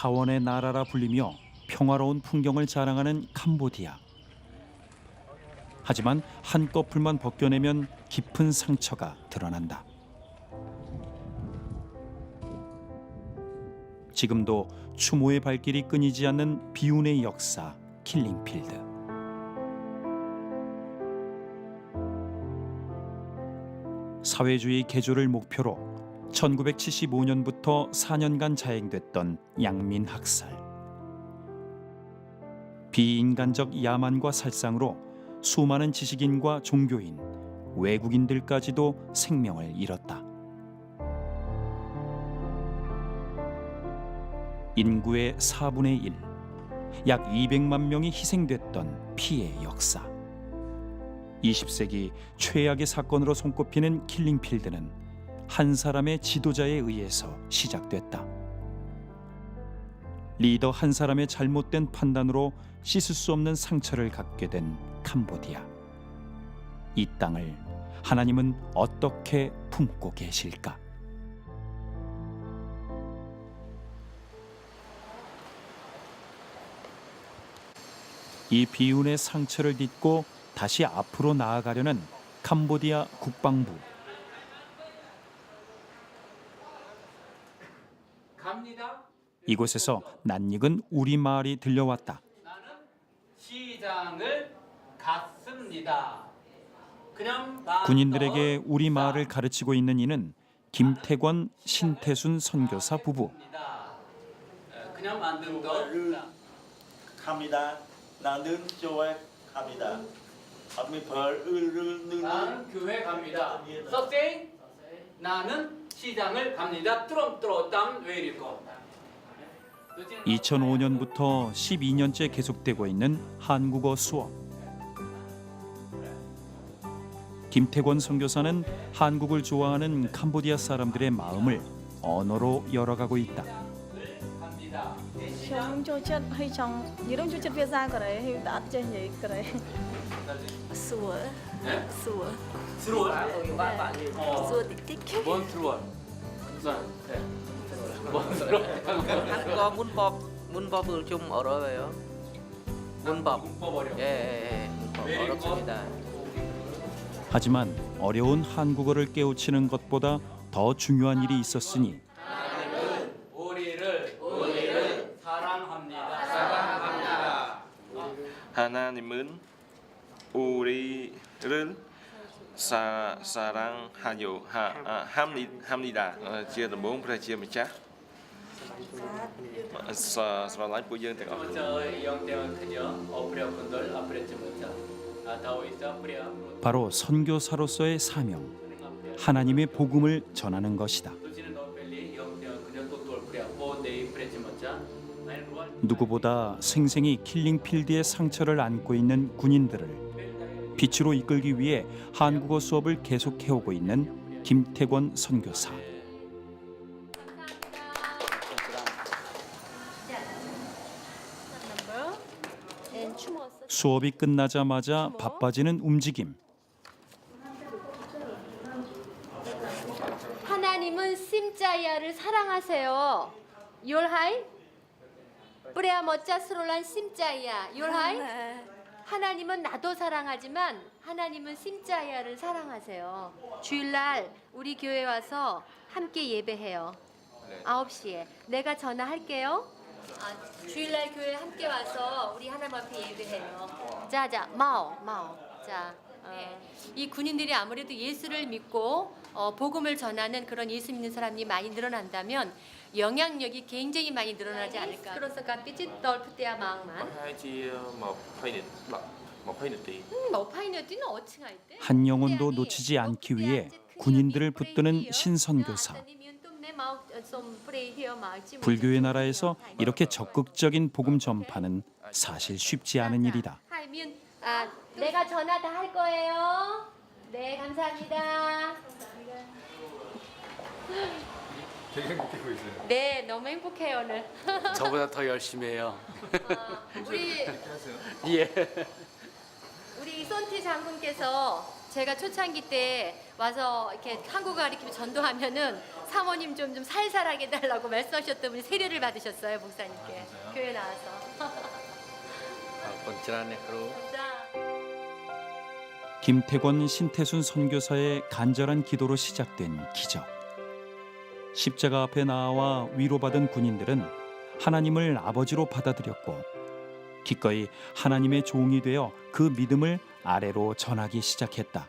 사원의 나라라 불리며 평화로운 풍경을 자랑하는 캄보디아. 하지만 한꺼풀만 벗겨내면 깊은 상처가 드러난다. 지금도 추모의 발길이 끊이지 않는 비운의 역사 킬링필드. 사회주의 개조를 목표로 1975년부터 4년간 자행됐던 양민 학살. 비인간적 야만과 살상으로 수많은 지식인과 종교인, 외국인들까지도 생명을 잃었다. 인구의 4분의 1, 약 200만 명이 희생됐던 피해 역사. 20세기 최악의 사건으로 손꼽히는 킬링필드는 한 사람의 지도자에 의해서 시작됐다. 리더 한 사람의 잘못된 판단으로 씻을 수 없는 상처를 갖게 된 캄보디아. 이 땅을 하나님은 어떻게 품고 계실까? 이 비운의 상처를 딛고 다시 앞으로 나아가려는 캄보디아 국방부. 갑니다. 이곳에서 낯익은 우리말이 들려왔다. 나는 시장을 갔습니다. 군인들에게 우리말을 가르치고 있는 이는 김태권, 신태순 선교사 부부. 그냥 만든 거. 갑니다. 나는 교회 갑니다. 벌을 나는 교회 갑니다. 서세이 나는 시장을 갑니다. 뚜럼뚜럼땀 왜 이리고. 2005년부터 12년째 계속되고 있는 한국어 수업. 김태권 선교사는 한국을 좋아하는 캄보디아 사람들의 마음을 언어로 열어가고 있다. 그거 문법 문법을 좀 어려워요. 문법. 문법 어려. 예, 예, 예. 문법 어렵습니다. 하지만 어려운 한국어를 깨우치는 것보다 더 중요한 일이 있었으니 하나님은 우리를 우리를 사랑합니다. 사랑합니다. 하나님은 우리를 사 사랑하요 아, 합니다. 어, 지금은 뭔 프레지엠이죠? 다오 있어 아프리아 바로 선교사로서의 사명, 하나님의 복음을 전하는 것이다. 누구보다 생생히 킬링필드의 상처를 안고 있는 군인들을 빛으로 이끌기 위해 한국어 수업을 계속해오고 있는 김태권 선교사. 수업이 끝나자마자 바빠지는 움직임. 하나님은 심자야를 사랑하세요. 율하이? 뿌레아 멋자스롤란 심자야. 율하이? 하나님은 나도 사랑하지만 하나님은 심자야를 사랑하세요. 주일날 우리 교회 와서 함께 예배해요. 9시에 내가 전화할게요. 아, 주일날 교회 함께 와서 우리 하나님 앞에 예배해요. 자 자 마오 마오 자. 어, 이 군인들이 아무래도 예수를 믿고 어, 복음을 전하는 그런 예수 믿는 사람이 많이 늘어난다면 영향력이 굉장히 많이 늘어나지 않을까. 그래서 갓비지 널프때야 마음만. Hai chia một phẩy nịch, một phẩy nịch tỷ. 머파이너티는 어칭할 때. 한 영혼도 놓치지 않기 위해 군인들을 붙드는 신선교사. 불교의 나라에서 이렇게 적극적인 복음 전파는 사실 쉽지 않은 일이다. 아, 내가 전화 다 할 거예요. 네, 감사합니다. 되게 행복해 보이세요. 네, 너무 행복해요 오늘. 저보다 더 열심히 해요. 아, 우리 예. 우리 손티 장군께서 제가 초창기 때 와서 이렇게 한국어 가르치면 전도하면은 사모님 좀, 좀 살살하게 달라고 말씀하셨던 분이 세례를 받으셨어요, 목사님께. 아, 교회 나와서. 김태권 신태순 선교사의 간절한 기도로 시작된 기적. 십자가 앞에 나와 위로받은 군인들은 하나님을 아버지로 받아들였고 기꺼이 하나님의 종이 되어 그 믿음을 아래로 전하기 시작했다.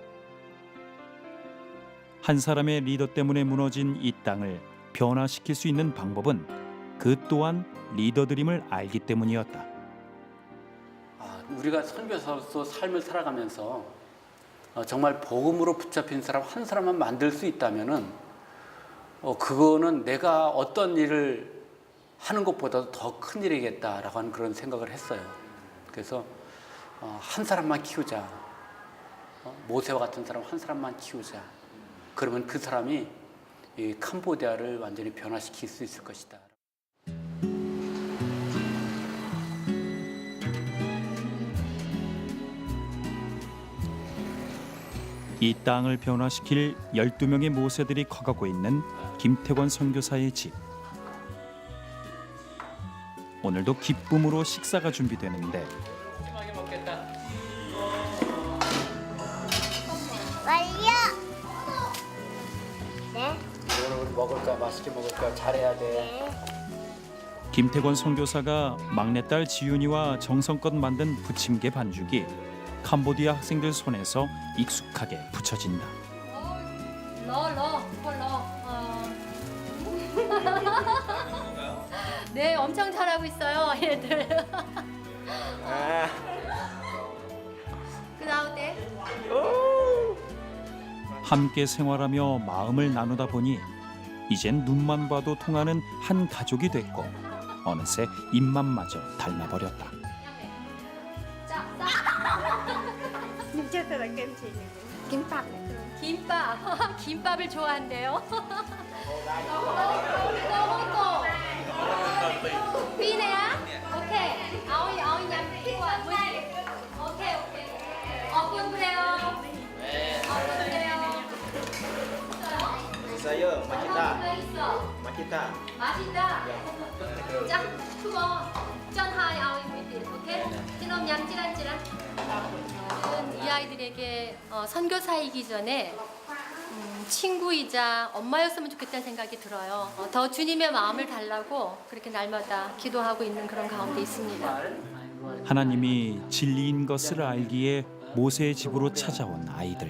한 사람의 리더 때문에 무너진 이 땅을 변화시킬 수 있는 방법은 그 또한 리더들임을 알기 때문이었다. 아, 우리가 선교사로서 삶을 살아가면서 어, 정말 복음으로 붙잡힌 사람 한 사람만 만들 수 있다면은 어, 그거는 내가 어떤 일을 하는 것보다도 더 큰 일이겠다라고 하는 그런 생각을 했어요. 그래서 어, 한 사람만 키우자. 어, 모세와 같은 사람 한 사람만 키우자. 그러면 그 사람이 이 캄보디아를 완전히 변화시킬 수 있을 것이다. 이 땅을 변화시킬 12명의 모세들이 커가고 있는 김태권 선교사의 집. 오늘도 기쁨으로 식사가 준비되는데 거야 잘해야 돼. 김태권 선교사가 막내딸 지윤이와 정성껏 만든 부침개 반죽이 캄보디아 학생들 손에서 익숙하게 붙여진다. 러, 러, 그걸 러. 어. 네, 엄청 잘하고 있어요, 얘들. 그 나올 때. 함께 생활하며 마음을 나누다 보니 이젠 눈만 봐도 통하는 한 가족이 됐고 어느새 입맛마저 닮아버렸다. 자, 자. 김밥. 김밥. 김밥을 좋아한대요. 너무 또. 삐네 있어. makita 맛있다. 자, 투어 짠 하이 아오이 무이디. 오케이? 지금 얌찌란찌란. 저는 이 아이들에게 어, 선교사이기 전에 음, 친구이자 엄마였으면 좋겠다는 생각이 들어요. 어, 더 주님의 마음을 달라고 그렇게 날마다 기도하고 있는 그런 가운데 있습니다. 하나님이 진리인 것을 알기에 모세의 집으로 찾아온 아이들.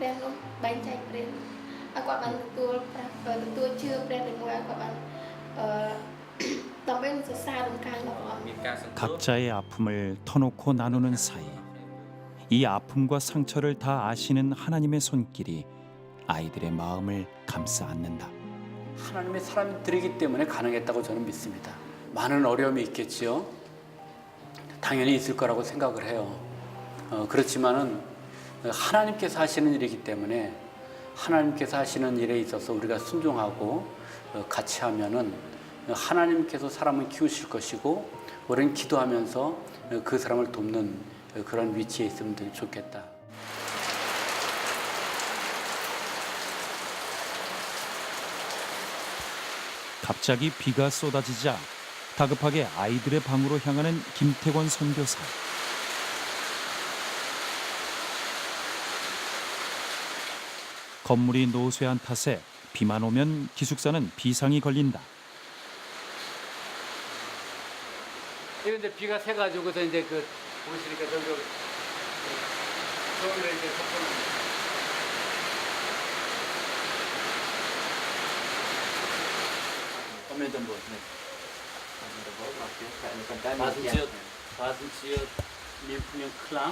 ព្រះនោះបែងចែកព្រះឲ្យគាត់បានទទួលព្រះទទួលជឿព្រះតែមួយឲ្យគាត់បានអឺ ដើម្បីនឹងសរសើររំខានដល់ព្រះអង្គ មានការសង្គ្រោះ 각자의 아픔을 터놓고 나누는 사이 이 아픔과 상처를 다 아시는 하나님의 손길이 아이들의 마음을 감싸 안는다. 하나님의 사람들이기 때문에 가능했다고 저는 믿습니다. 많은 어려움이 있겠지요. 당연히 있을 거라고 생각을 해요. 어, 그렇지만은 하나님께서 하시는 일이기 때문에 하나님께서 하시는 일에 있어서 우리가 순종하고 어, 같이 하면은 하나님께서 사람을 키우실 것이고 우리는 기도하면서 어, 그 사람을 돕는 어, 그런 위치에 있으면 좋겠다. 갑자기 비가 쏟아지자 다급하게 아이들의 방으로 향하는 김태권 선교사. 건물이 노쇠한 탓에 비만 오면 기숙사는 비상이 걸린다. 이런데 비가 새가지고서 이제 그 보시니까 저기 저기를 이제 덮어놓은 화면 좀 보세요. 바스치엇 바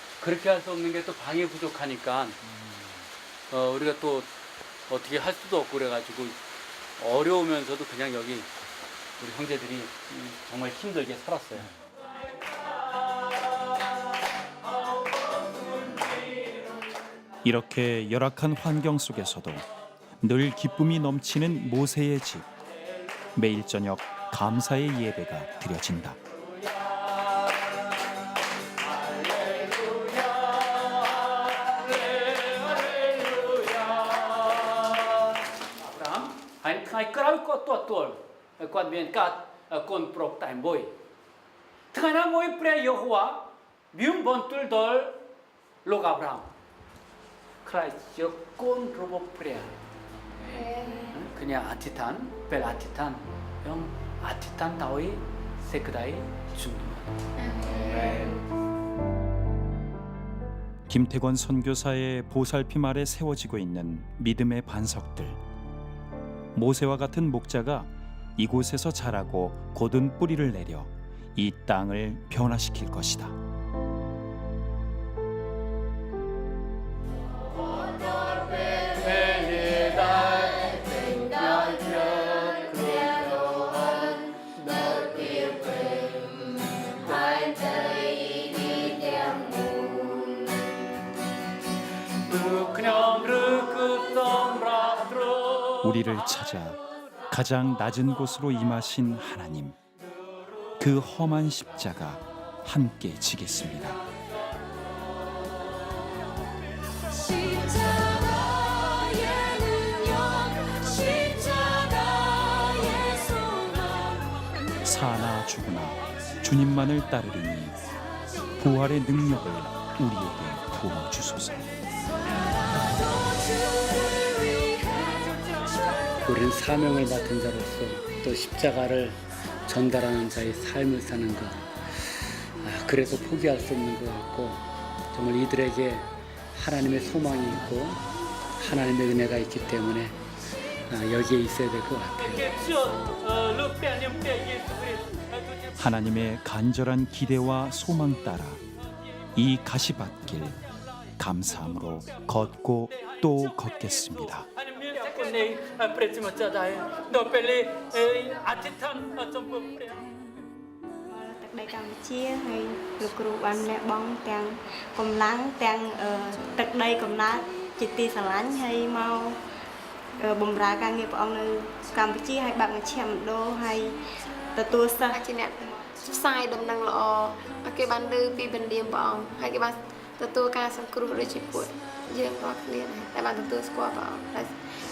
그렇게 할 수 없는 게 또 방이 부족하니까 어, 우리가 또 어떻게 할 수도 없고 그래가지고 어려우면서도 그냥 여기 우리 형제들이 음, 정말 힘들게 살았어요. 이렇게 열악한 환경 속에서도 늘 기쁨이 넘치는 모세의 집. 매일 저녁 감사의 예배가 드려진다. Bien kat kon prok time boy. Thana moy pre Yehova, bium bon tul dol log Abraham. Christ yo kon robo pre. 그냥 아티탄, 벨 아티탄, 영 아티탄 다오이 세크다이 중도. 김태권 선교사의 보살핌 아래 세워지고 있는 믿음의 반석들. 모세와 같은 목자가 이곳에서 자라고 곧은 뿌리를 내려 이 땅을 변화시킬 것이다. 우리를 찾아 가장 낮은 곳으로 임하신 하나님. 그 험한 십자가 함께 지겠습니다. 사나 죽으나 주님만을 따르리니 부활의 능력을 우리에게 부어 주소서. 우리는 사명을 맡은 자로서 또 십자가를 전달하는 자의 삶을 사는 것. 아, 그래서 포기할 수 없는 것 같고 정말 이들에게 하나님의 소망이 있고 하나님의 은혜가 있기 때문에 아, 여기에 있어야 될 것 같아요. 하나님의 간절한 기대와 소망 따라 이 가시밭길 감사함으로 걷고 또 걷겠습니다. ទឹកដីកម្ពុជាហើយលោកគ្រូបានលះបង់ទាំងកម្លាំងទាំងអឺទឹកដីកំណើតជាទីស្រឡាញ់ហើយមកអឺបម្រើការងារព្រះអង្គនៅកម្ពុជាហើយបើកមជ្ឈមណ្ឌលហើយទទួលសិស្សជាអ្នកផ្សាយដំណឹងល្អឲ្យគេបានឮពីបណ្ដាព្រះអង្គហើយគេបានទទួលការសង្គ្រោះដូចជាពួកយើងរាល់គ្នាដែរដែលបានទទួលស្គាល់ព្រះអង្គដែល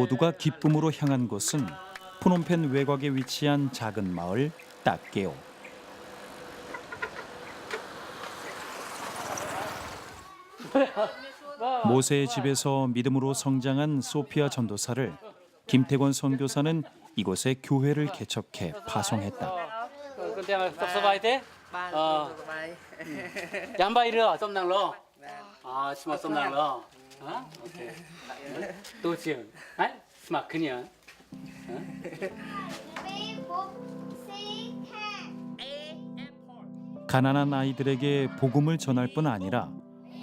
모두가 기쁨으로 향한 곳은 푸놈펜 외곽에 위치한 작은 마을 따게오. 모세의 집에서 믿음으로 성장한 소피아 전도사를 김태권 선교사는 이곳에 교회를 개척해 파송했다. 때? 어. 썸낭러. 어? 오케이. 또지. 아? 스마 그냥. 가난한 아이들에게 복음을 전할 뿐 아니라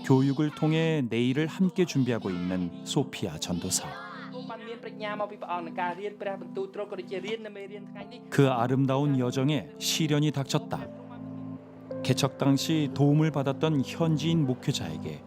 교육을 통해 내일을 함께 준비하고 있는 소피아 전도사. 그 아름다운 여정에 시련이 닥쳤다. 개척 당시 도움을 받았던 현지인 목회자에게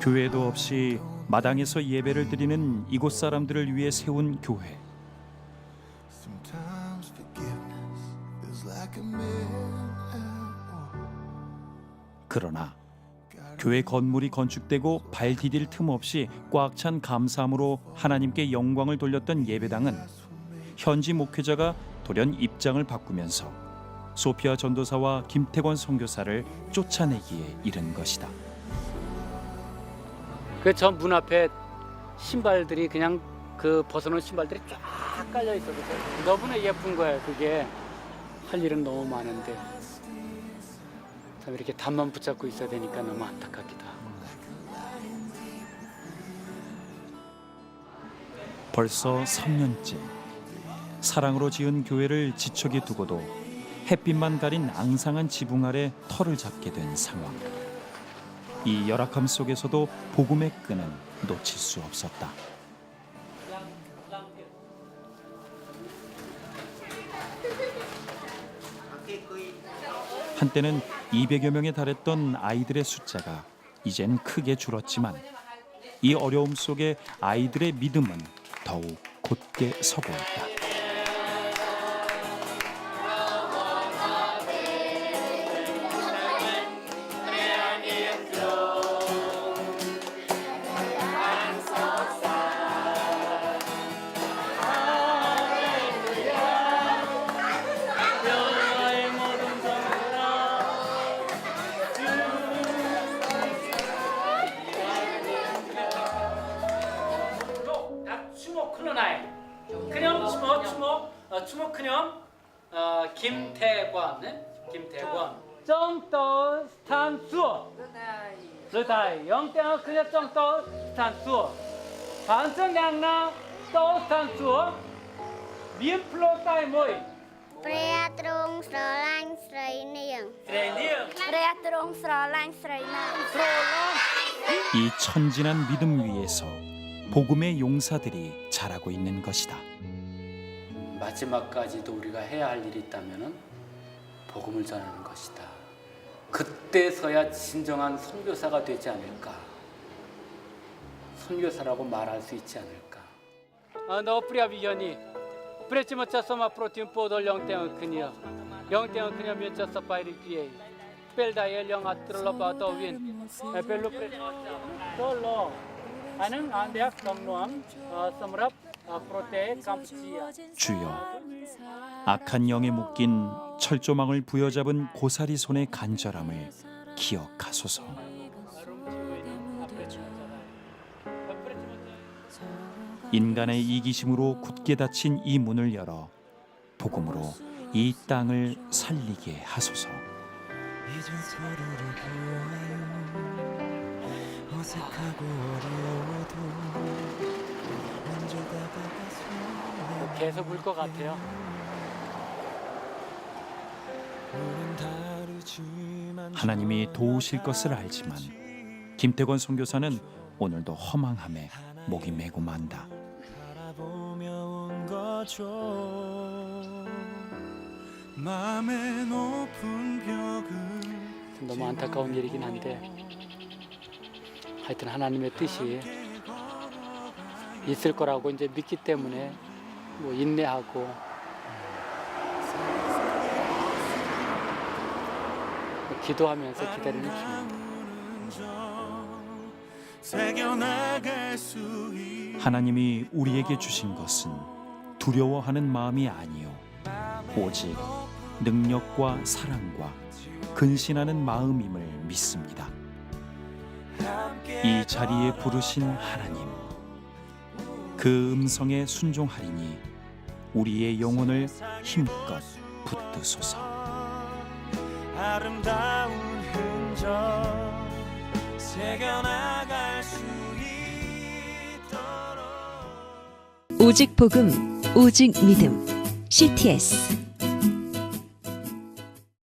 교회도 없이 마당에서 예배를 드리는 이곳 사람들을 위해 세운 교회. 그러나 교회 건물이 건축되고 발 디딜 틈 없이 꽉 찬 감사함으로 하나님께 영광을 돌렸던 예배당은 현지 목회자가 돌연 입장을 바꾸면서 소피아 전도사와 김태권 선교사를 쫓아내기에 이른 것이다. 그 전 문 앞에 신발들이 그냥 그 벗어놓은 신발들이 쫙 깔려 있어. 그래서 너무나 예쁜 거예요. 그게 할 일은 너무 많은데 참 이렇게 담만 붙잡고 있어야 되니까 너무 안타깝기도 하고. 벌써 3년째 사랑으로 지은 교회를 지척에 두고도 햇빛만 가린 앙상한 지붕 아래 털을 잡게 된 상황. 이 열악함 속에서도 복음의 끈은 놓칠 수 없었다. 한때는 200여 명에 달했던 아이들의 숫자가 이젠 크게 줄었지만 이 어려움 속에 아이들의 믿음은 더욱 곧게 서고 있다. 미플로타이 모이 ព្រះទ្រង់ស្រឡាញ់ស្រីនាង 트레이닝 ព្រះទ្រង់ស្រឡាញ់ស្រីនាង 이 천진한 믿음 위에서 복음의 용사들이 자라고 있는 것이다. 마지막까지도 우리가 해야 할 일이 있다면은 복음을 전하는 것이다. 그때서야 진정한 선교사가 되지 않을까. 선교사라고 말할 수 있지 않을까. 아, 너 프리아비견이 프레치 못차서마 프로틴 포돌 영땡은 그니여 영땡은 그니여 면차서 파이리 기에 벨다의 영 아트롤로바 더윈 벨로 프레치 돌로 아는 안대학 경로함 섬랍 프로테 감치야 주여, 악한 영에 묶인 철조망을 부여잡은 고사리 손의 간절함을 기억하소서. 인간의 이기심으로 굳게 닫힌 이 문을 열어 복음으로 이 땅을 살리게 하소서. 이젠 서로를 보아요 어색하고 어려워도 먼저 다가가서 계속 울 것 같아요. 하나님이 도우실 것을 알지만 김태권 선교사는 오늘도 허망함에 목이 메고 만다. 도와줘 마음의 높은 벽을 너무 안타까운 일이긴 한데 하여튼 하나님의 뜻이 있을 거라고 이제 믿기 때문에 뭐 인내하고 음, 기도하면서 기다리는 중입니다. 하나님이 우리에게 주신 것은 두려워하는 마음이 아니요 오직 능력과 사랑과 근신하는 마음임을 믿습니다. 이 자리에 부르신 하나님 그 음성에 순종하리니 우리의 영혼을 힘껏 붙드소서. 아름다운 흔적 새겨나갈 수 있도록 오직 복음, 오직 믿음. CTS